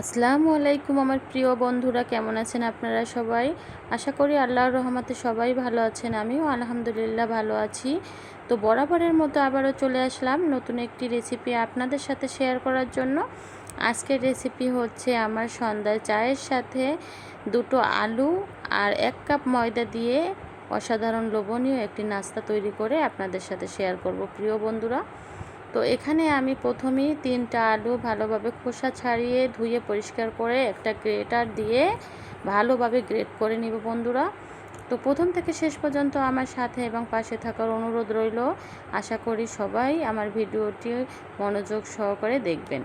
আসসালামু আলাইকুম আমার প্রিয় বন্ধুরা, কেমন আছেন আপনারা সবাই? আশা করি আল্লাহর রহমতে সবাই ভালো আছেন, আমিও আলহামদুলিল্লাহ ভালো আছি। তো বরাবরের মতো আবারও চলে আসলাম নতুন একটি রেসিপি আপনাদের সাথে শেয়ার করার জন্য। আজকের রেসিপি হচ্ছে আমার সন্ধ্যায় চায়ের সাথে দুটো আলু আর এক কাপ ময়দা দিয়ে অসাধারণ লোভনীয় একটি নাস্তা তৈরি করে আপনাদের সাথে শেয়ার করব, প্রিয় বন্ধুরা। তো এখানে আমি প্রথমেই তিনটা আলু ভালোভাবে খোসা ছাড়িয়ে ধুয়ে পরিষ্কার করে একটা গ্রেটার দিয়ে ভালোভাবে গ্রেট করে নিব বন্ধুরা। তো প্রথম থেকে শেষ পর্যন্ত আমার সাথে এবং পাশে থাকার অনুরোধ রইল। আশা করি সবাই আমার ভিডিওটি মনোযোগ সহকারে দেখবেন।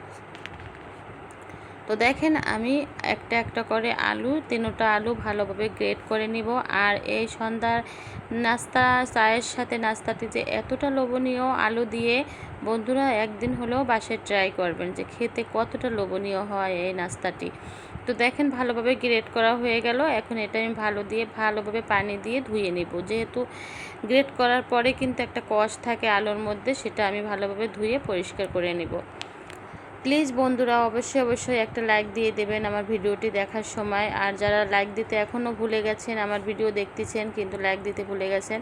তো দেখেন আমি একটা একটা করে আলু, তিনোটা আলু ভালোভাবে গ্রেট করে নিব। আর এই সন্ধ্যার নাস্তা, চায়ের সাথে নাস্তাটি যে এতটা লোভনীয় আলু দিয়ে বন্ধুরা একদিন হলেও বাসায় ট্রাই করবেন যে খেতে কতটা লোভনীয় হয় এই নাস্তাটি। তো দেখেন ভালোভাবে গ্রেট করা হয়ে গেল। এখন এটা আমি ভালো দিয়ে, ভালোভাবে পানি দিয়ে ধুয়ে নেব। যেহেতু গ্রেট করার পরে কিন্তু একটা কষ থাকে আলুর মধ্যে, সেটা আমি ভালোভাবে ধুয়ে পরিষ্কার করে নেব। প্লিজ বন্ধুরা অবশ্যই অবশ্যই একটা লাইক দিয়ে দেবেন আমার ভিডিওটি দেখার সময়। আর যারা লাইক দিতে এখনও ভুলে গেছেন, আমার ভিডিও দেখতেছেন কিন্তু লাইক দিতে ভুলে গেছেন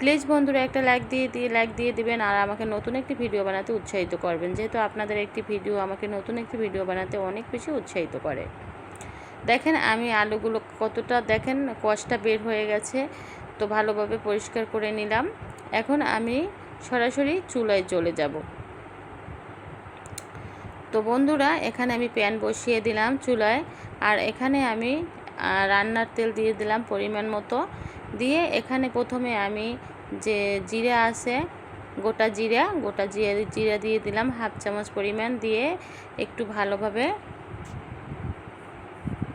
প্লিজ বন্ধুরা একটা লাইক দিয়ে দিয়ে লাইক দিয়ে দেবেন আর আমাকে নতুন একটি ভিডিও বানাতে উৎসাহিত করবেন। যেহেতু আপনাদের একটি ভিডিও আমাকে নতুন একটি ভিডিও বানাতে অনেক বেশি উৎসাহিত করে। দেখেন আমি আলুগুলো কতটা, দেখেন কষটা বের হয়ে গেছে, তো ভালোভাবে পরিষ্কার করে নিলাম। এখন আমি সরাসরি চুলায় চলে যাব। তো বন্ধুরা, এখানে আমি প্যান বসিয়ে দিলাম চুলায়, আর এখানে আমি রান্নার তেল দিয়ে দিলাম পরিমাণ মতো। দিয়ে এখানে প্রথমে আমি যে জিরা আছে, গোটা জিরা গোটা জিরা জিরা দিয়ে দিলাম হাফ চামচ পরিমাণ। দিয়ে একটু ভালোভাবে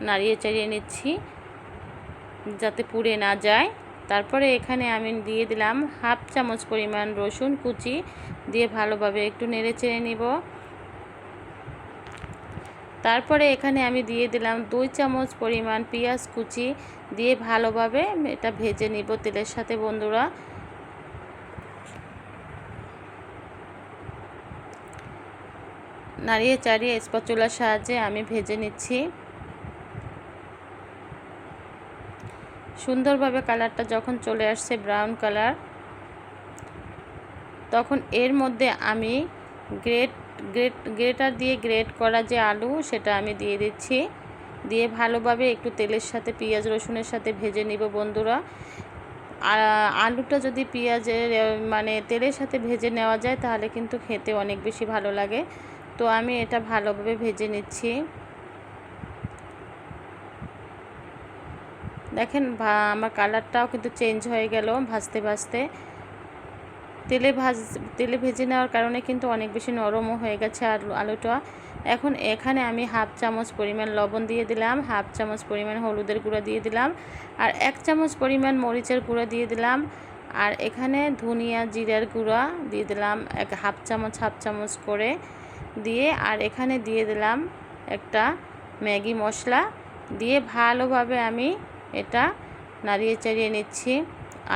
নাড়িয়ে চাড়িয়ে নিচ্ছি যাতে পুড়ে না যায়। তারপরে এখানে আমি দিয়ে দিলাম হাফ চামচ পরিমাণ রসুন কুচি। দিয়ে ভালোভাবে একটু নেড়ে চেড়ে নিব। তারপরে এখানে আমি দিয়ে দিলাম দুই চামচ পরিমাণ পেঁয়াজ কুচি দিয়ে ভালোভাবে এটা ভেজে নিব তেলের সাথে, বন্ধুরা। নাড়িয়ে চাড়িয়ে স্পচুলার সাহায্যে আমি ভেজে নিচ্ছি। সুন্দরভাবে কালারটা যখন চলে আসছে ব্রাউন কালার, তখন এর মধ্যে আমি গ্রেট গ্রেট গ্রেটার দিয়ে গ্রেট করা যে আলু, সেটা আমি দিয়ে দিচ্ছি। দিয়ে ভালোভাবে একটু তেলের সাথে, পেঁয়াজ, রসুনের সাথে ভেজে নিব বন্ধুরা। আলুটা যদি পেঁয়াজের মানে তেলের সাথে ভেজে নেওয়া যায়, তাহলে কিন্তু খেতে অনেক বেশি ভালো লাগে। তো আমি এটা ভালোভাবে ভেজে নিচ্ছি। দেখেন আমার কালারটাও কিন্তু চেঞ্জ হয়ে গেল ভাজতে ভাজতে। তেলে ভাজ, তেলে ভেজে নেওয়ার কারণে কিন্তু অনেক বেশি নরমও হয়ে গেছে আলু আলুটা। এখন এখানে আমি হাফ চামচ পরিমাণ লবণ দিয়ে দিলাম, হাফ চামচ পরিমাণ হলুদের গুঁড়া দিয়ে দিলাম আর এক চামচ পরিমাণ মরিচের গুঁড়া দিয়ে দিলাম আর এখানে ধনিয়া জিরার গুঁড়া দিয়ে দিলাম এক হাফ চামচ হাফ চামচ করে দিয়ে আর এখানে দিয়ে দিলাম একটা ম্যাগি মশলা দিয়ে ভালোভাবে আমি এটা নাড়িয়ে চাড়িয়ে নিচ্ছি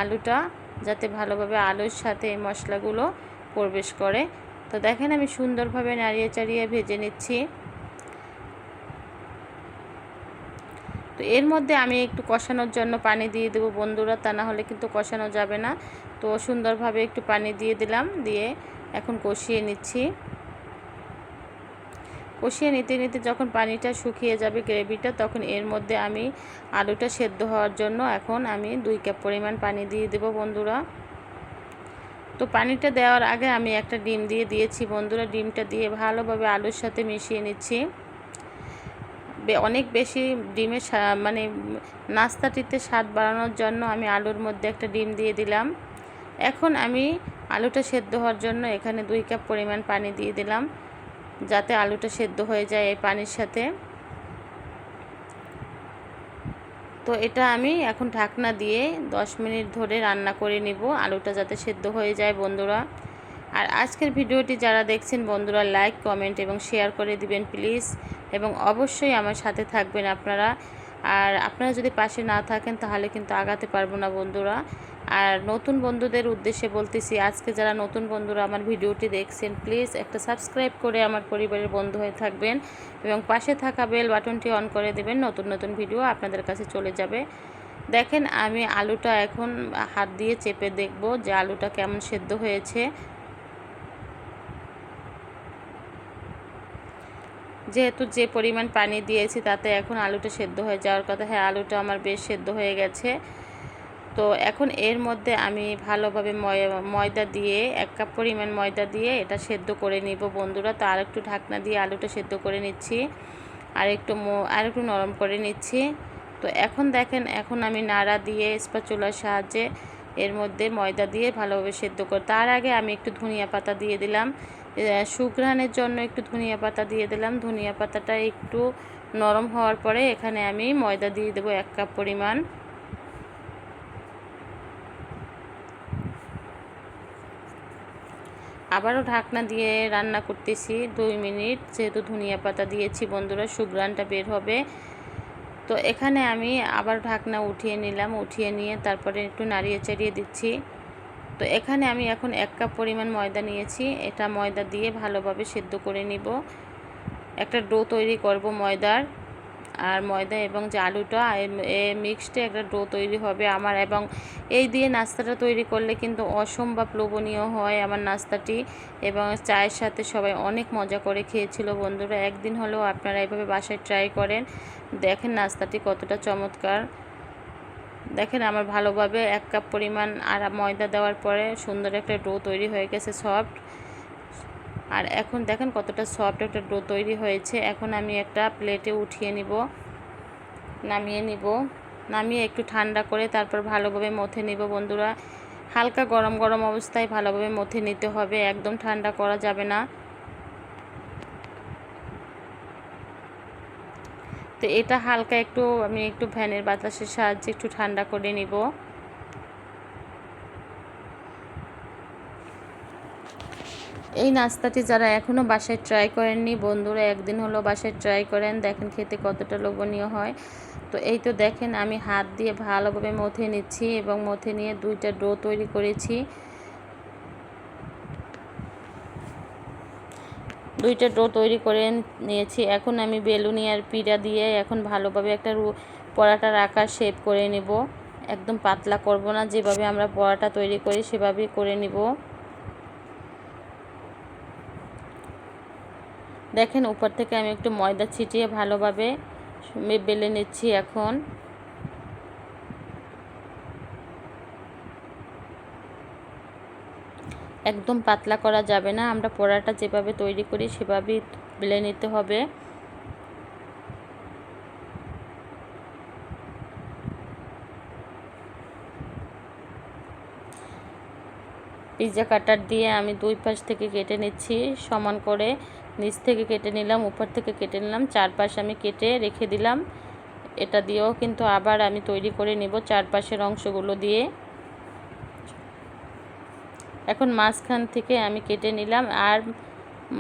আলুটা। যাতে ভালোভাবে আলুর সাথে এই মশলাগুলো প্রবেশ করে। তো দেখেন আমি সুন্দরভাবে নাড়িয়ে চাড়িয়ে ভেজে নিচ্ছি। তো এর মধ্যে আমি একটু কষানোর জন্য পানি দিয়ে দেবো বন্ধুরা, তা না হলে কিন্তু কষানো যাবে না। তো সুন্দরভাবে একটু পানি দিয়ে দিলাম, দিয়ে এখন কষিয়ে নিচ্ছি। কষিয়ে নিতে নিতে যখন পানিটা শুকিয়ে যাবে গ্রেভিটা, তখন এর মধ্যে আমি আলুটা সেদ্ধ হওয়ার জন্য এখন আমি দুই কাপ পরিমাণ পানি দিয়ে দেব বন্ধুরা। তো পানিটা দেওয়ার আগে আমি একটা ডিম দিয়ে দিয়েছি বন্ধুরা। ডিমটা দিয়ে ভালোভাবে আলুর সাথে মিশিয়ে নিচ্ছি। অনেক বেশি ডিমের মানে নাস্তাটিতে স্বাদ বাড়ানোর জন্য আমি আলুর মধ্যে একটা ডিম দিয়ে দিলাম। এখন আমি আলুটা সেদ্ধ হওয়ার জন্য এখানে দুই কাপ পরিমাণ পানি দিয়ে দিলাম। যাতে আলুটা সেদ্ধ হয়ে যায় এই পানির সাথে। তো এটা আমি এখন ঢাকনা দিয়ে 10 মিনিট ধরে রান্না করে নিব। আলুটা যাতে সেদ্ধ হয়ে যায় বন্ধুরা। আর আজকের ভিডিওটি যারা দেখছেন বন্ধুরা, লাইক, কমেন্ট এবং শেয়ার করে দিবেন প্লিজ। এবং অবশ্যই আমার সাথে থাকবেন আপনারা। আর আপনারা যদি পাশে না থাকেন তাহলে কিন্তু আগাতে পারব না বন্ধুরা। আর নতুন বন্ধুদের উদ্দেশ্যে বলতেছি, আজকে যারা নতুন বন্ধুরা আমার ভিডিওটি দেখছেন প্লিজ একটা সাবস্ক্রাইব করে আমার পরিবারের বন্ধু হয়ে থাকবেন এবং পাশে থাকা বেল বাটনটি অন করে দেবেন, নতুন নতুন ভিডিও আপনাদের কাছে চলে যাবে। দেখেন, আমি আলুটা এখন হাত দিয়ে চেপে দেখব যে আলুটা কেমন সেদ্ধ হয়েছে। যেহেতু যে পরিমাণ পানি দিয়েছি, তাতে এখন আলুটা সেদ্ধ হয়ে যাওয়ার কথা। হ্যাঁ আলুটা আমার বেশ সেদ্ধ হয়ে গেছে। তো এখন এর মধ্যে আমি ভালোভাবে ময়দা দিয়ে এক কাপ পরিমাণ ময়দা দিয়ে এটা সেদ্ধ করে নিব বন্ধুরা। তো আর একটু ঢাকনা দিয়ে আলুটা সেদ্ধ করে নিচ্ছি। আর একটু আর একটু নরম করে নিচ্ছি। তো এখন দেখেন, এখন আমি নাড়া দিয়ে স্পাচুলার সাহায্যে এর মধ্যে ময়দা দিয়ে ভালোভাবে সেদ্ধ করে, তার আগে আমি একটু ধনিয়া পাতা দিয়ে দিলাম। সুঘ্রাণের জন্য একটু ধনিয়া পাতা দিয়ে দিলাম। ধনিয়া পাতাটা একটু নরম হওয়ার পরে এখানে আমি ময়দা দিয়ে দেবো এক কাপ পরিমাণ। আবারও ঢাকনা দিয়ে রান্না করতেছি। দুই মিনিট যেহেতু ধনিয়া পাতা দিয়েছি বন্ধুরা সুগ্রানটা বের হবে। তো এখানে আমি আবার ঢাকনা উঠিয়ে নিলাম, উঠিয়ে নিয়ে তারপরে একটু নাড়িয়ে চাড়িয়ে দিচ্ছি। তো এখানে আমি এখন এক কাপ পরিমাণ ময়দা নিয়েছি। এটা ময়দা দিয়ে ভালোভাবে সেদ্ধ করে নিব। একটা ডো তৈরি করব ময়দার। আর ময়দা এবং যে আলুটা, এ মিক্সডে একটা ডো তৈরি হবে আমার এবং এই দিয়ে নাস্তাটা তৈরি করলে কিন্তু অসম্ভব লোভনীয় হয় আমার নাস্তাটি এবং চায়ের সাথে সবাই অনেক মজা করে খেয়েছিল বন্ধুরা। একদিন হলেও আপনারা এভাবে বাসায় ট্রাই করেন। দেখেন নাস্তাটি কতটা চমৎকার। দেখেন আমার ভালোভাবে এক কাপ পরিমাণ আর ময়দা দেওয়ার পরে সুন্দর একটা ডো তৈরি হয়ে গেছে সফট। আর এখন দেখেন কতটা সফট একটা ডো তৈরি হয়েছে। এখন আমি একটা প্লেটে উঠিয়ে নিব, নামিয়ে নিব, নামিয়ে একটু ঠান্ডা করে তারপর ভালোভাবে মথে নিব বন্ধুরা। হালকা গরম গরম অবস্থায় ভালোভাবে মথে নিতে হবে, একদম ঠান্ডা করা যাবে না। তো এটা হালকা একটু, আমি একটু ভ্যানের বাতাসের সাহায্যে একটু ঠান্ডা করে নিব। এই নাস্তাটি যারা এখনও বাসায় ট্রাই করেননি, বন্ধুরা একদিন হলো বাসায় ট্রাই করেন, দেখেন খেতে কতটা লোভনীয় হয়। তো এই তো দেখেন, আমি হাত দিয়ে ভালোভাবে মথে নিচ্ছি এবং মথে নিয়ে দুইটা ডো তৈরি করেছি। দুইটা ডো তৈরি করে নিয়েছি। এখন আমি বেলুনি আর পিড়া দিয়ে এখন ভালোভাবে একটা পরাটার আকার শেপ করে নেব। একদম পাতলা করব না, যেভাবে আমরা পরাটা তৈরি করি সেভাবেই করে নিব। দেখেন, উপর থেকে আমি একটু ময়দা ছিটিয়ে ভালোভাবে বেলে নিচ্ছি এখন। একদম পাতলা করা যাবে না। আমরা পোড়াটা যেভাবে তৈরি করি, সেভাবেই বেলে নিতে হবে। পিৎজা কাটার দিয়ে আমি দুই পাশ থেকে কেটে নিচ্ছি, সমান করে নিচ থেকে কেটে নিলাম, উপর থেকে কেটে নিলাম, চারপাশ আমি কেটে রেখে দিলাম। এটা দিয়েও কিন্তু আবার আমি তৈরি করে নেব চারপাশের অংশগুলো দিয়ে। এখন মাঝখান থেকে আমি কেটে নিলাম আর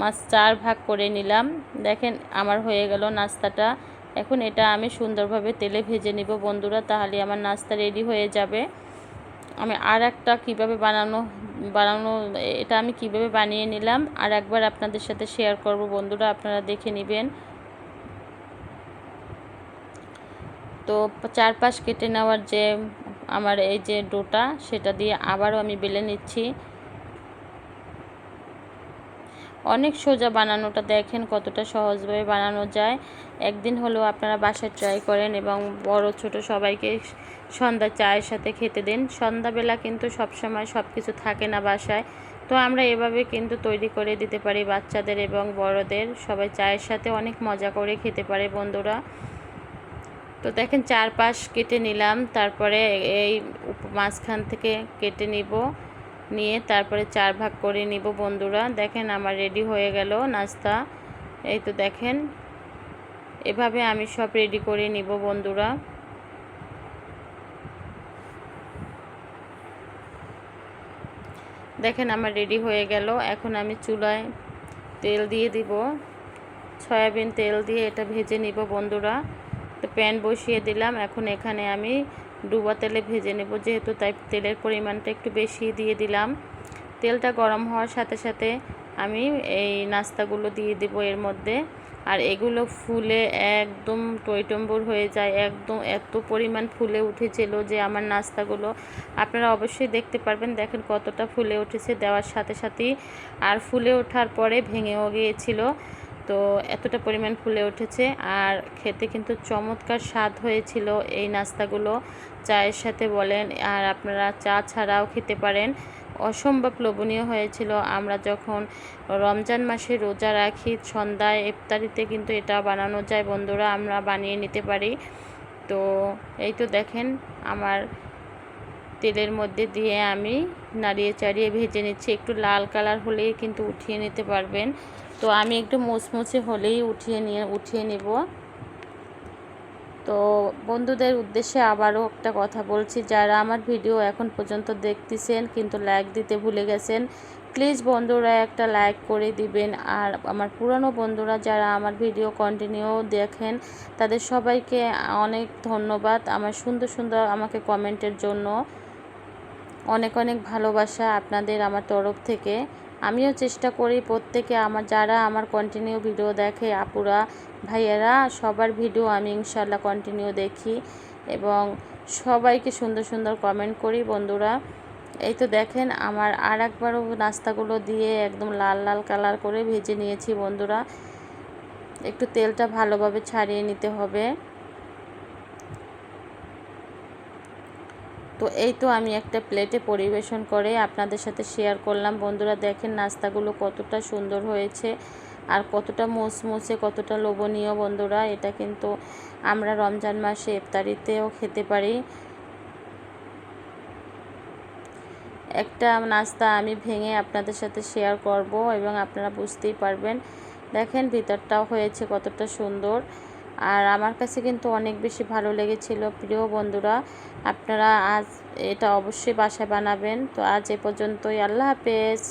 মাছ চার ভাগ করে নিলাম। দেখেন আমার হয়ে গেল নাস্তাটা। এখন এটা আমি সুন্দরভাবে তেলে ভেজে নিব। বন্ধুরা, তাহলে আমার নাস্তা রেডি হয়ে যাবে। আমি আর একটা কীভাবে বানানো বানানো, এটা আমি কীভাবে বানিয়ে নিলাম আর একবার আপনাদের সাথে শেয়ার করব। বন্ধুরা, আপনারা দেখে নেবেন। তো চারপাশ কেটে নেওয়ার যে আমার এই যে ডোটা, সেটা দিয়ে আবারও আমি বেলে নিচ্ছি। অনেক সোজা বানানোটা দেখেন কতটা সহজভাবে বানানো যায়। একদিন হলেও আপনারা বাসায় ট্রাই করেন এবং বড়, ছোট সবাইকে সন্ধ্যা চায়ের সাথে খেতে দিন। সন্ধ্যাবেলা কিন্তু সবসময় সব কিছু থাকে না বাসায়। তো আমরা এভাবে কিন্তু তৈরি করে দিতে পারি বাচ্চাদের এবং বড়দের। সবাই চায়ের সাথে অনেক মজা করে খেতে পারে বন্ধুরা। তো দেখেন চার পাশ কেটে নিলাম। তারপরে এই মাঝখান থেকে কেটে নিব। নিয়ে তারপরে চার ভাগ করে নিব বন্ধুরা। দেখেন আমার রেডি হয়ে গেল নাস্তা। এই তো দেখেন। এভাবে আমি সব রেডি করে নিব বন্ধুরা। দেখেন আমার রেডি হয়ে গেল। এখন আমি চুলায় তেল দিয়ে দিব। সয়াবিন তেল দিয়ে এটা ভেজে নিব বন্ধুরা। তো প্যান বসিয়ে দিলাম। এখন এখানে আমি ডুবা তেলে ভেজে নেব। যেহেতু তাই তেলের পরিমাণটা একটু বেশি দিয়ে দিলাম। তেলটা গরম হওয়ার সাথে সাথে আমি এই নাস্তাগুলো দিয়ে দেবো এর মধ্যে। আর এগুলো ফুলে একদম টইটম্বুর হয়ে যায়, একদম এত পরিমাণ ফুলে উঠেছিল যে আমার নাস্তাগুলো আপনারা অবশ্যই দেখতে পারবেন। দেখেন কতটা ফুলে উঠেছে, দেওয়ার সাথে সাথেই। আর ফুলে ওঠার পরে ভেঙেও গিয়েছিল, তো এতটা পরিমাণ ফুলে উঠেছে। আর খেতে কিন্তু চমৎকার স্বাদ হয়েছিল এই নাস্তাগুলো। চায়ের সাথে বলেন, আর আপনারা চা ছাড়াও খেতে পারেন। অসম্ভব লোভনীয় হয়েছিল। আমরা যখন রমজান মাসে রোজা রাখি, সন্ধ্যায়, ইফতারিতে কিন্তু এটা বানানো যায় বন্ধুরা, আমরা বানিয়ে নিতে পারি। তো এই তো দেখেন, আমার তেলের মধ্যে দিয়ে আমি নাড়িয়ে চাড়িয়ে ভেজে নিচ্ছি। একটু লাল কালার হলেই কিন্তু উঠিয়ে নিতে পারবেন। তো আমি একটু মুচমুচে হলেই উঠিয়ে নিয়ে, উঠিয়ে নেব। তো বন্ধুদের উদ্দেশ্যে আবারও একটা কথা বলছি, যারা আমার ভিডিও এখন পর্যন্ত দেখতেছেন কিন্তু লাইক দিতে ভুলে গেছেন প্লিজ বন্ধুরা একটা লাইক করে দিবেন। আর আমার পুরনো বন্ধুরা যারা আমার ভিডিও কন্টিনিউ দেখেন, তাদের সবাইকে অনেক ধন্যবাদ আমার সুন্দর সুন্দর আমাকে কমেন্টের জন্য। অনেক অনেক ভালোবাসা আপনাদের আমার তরফ থেকে। আমিও চেষ্টা করি প্রত্যেকে আমার, যারা আমার কন্টিনিউ ভিডিও দেখে, আপুরা, ভাইয়েরা, সবার ভিডিও আমি ইনশাল্লাহ কন্টিনিউ দেখি এবং সবাইকে সুন্দর সুন্দর কমেন্ট করি বন্ধুরা। এই তো দেখেন, আমার আর একবারও নাস্তাগুলো দিয়ে একদম লাল লাল কালার করে ভেজে নিয়েছি বন্ধুরা। একটু তেলটা ভালোভাবে ছাড়িয়ে নিতে হবে। তো এই তো আমি একটা প্লেটে পরিবেশন করে আপনাদের সাথে শেয়ার করলাম। বন্ধুরা, দেখেন নাস্তাগুলো কতটা সুন্দর হয়েছে আর কতটা মুসমুসে কতটা লোভনীয় বন্ধুরা। এটা কিন্তু আমরা রমজান মাসে ইফতারিতেও খেতে পারি। একটা নাস্তা আমি ভেঙে আপনাদের সাথে শেয়ার করব এবং আপনারা বুঝতেই পারবেন। দেখেন ভিতরটাও হয়েছে কতটা সুন্দর। আর আমার কাছে কিন্তু অনেক বেশি ভালো লেগেছিল। প্রিয় বন্ধুরা, আপনারা আজ এটা অবশ্যই বাসায় বানাবেন। তো আজ এ পর্যন্তই। আল্লাহ হাফেজ।